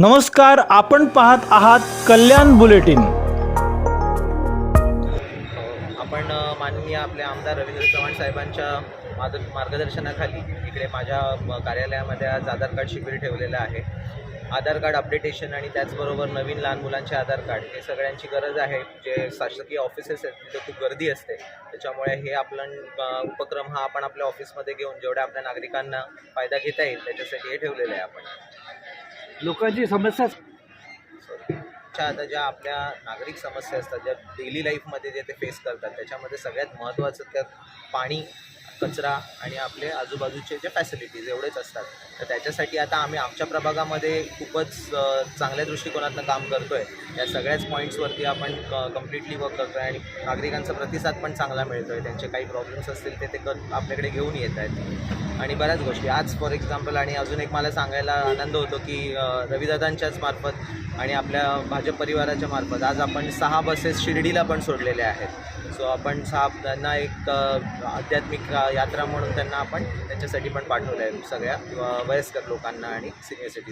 नमस्कार आपण पाहत आहात कल्याण बुलेटिन. आपण माननीय आपले आमदार रवींद्र चव्हाण साहेबांच्या मार्गदर्शनाखाली इकडे माझ्या कार्यालयामध्ये आज आधार कार्ड शिबिर ठेवलेलं आहे. आधार कार्ड अपडेटेशन आणि त्याचबरोबर नवीन लहान मुलांचे आधार कार्ड हे सगळ्यांची गरज आहे. जे शासकीय ऑफिसेस आहेत तिथे खूप गर्दी असते. त्याच्यामुळे हे आपण उपक्रम हा आपण आपल्या ऑफिसमध्ये घेऊन जेवढ्या आपल्या नागरिकांना फायदा घेता येईल त्याच्यासाठी हे ठेवलेलं आहे आपण. लोकांची समस्या च्या आता ज्या आपल्या नागरिक समस्या असतात ज्या डेली लाईफमध्ये जे ते फेस करतात त्याच्यामध्ये सगळ्यात महत्त्वाचं त्यात पाणी कचरा आणि आपले आजूबाजूचे जे फॅसिलिटीज एवढेच असतात. तर त्याच्यासाठी आता आम्ही आमच्या प्रभागामध्ये खूपच चांगल्या दृष्टिकोनातनं काम करतो आहे या सगळ्याच पॉईंट्सवरती आपण क कम्प्लिटली वर्क करतो आहे आणि नागरिकांचा प्रतिसाद पण चांगला मिळतो आहे त्यांचे काही प्रॉब्लेम्स असतील ते ते क आपल्याकडे घेऊन येत आहेत. आणि बऱ्याच गोष्टी. आज फॉर एक्झाम्पल आणि अजून एक मला सांगायला आनंद होतो की रविदादांच्याच मार्फत आणि आपल्या भाजप परिवाराच्या मार्फत आज आपण सहा बसेस शिर्डीला पण सोडलेल्या आहेत. सो आपण सहा त्यांना एक आध्यात्मिक यात्रा म्हणून त्यांना आपण त्यांच्यासाठी पण पाठवलं आहे सगळ्या वयस्कर लोकांना आणि सिनियर सिटीज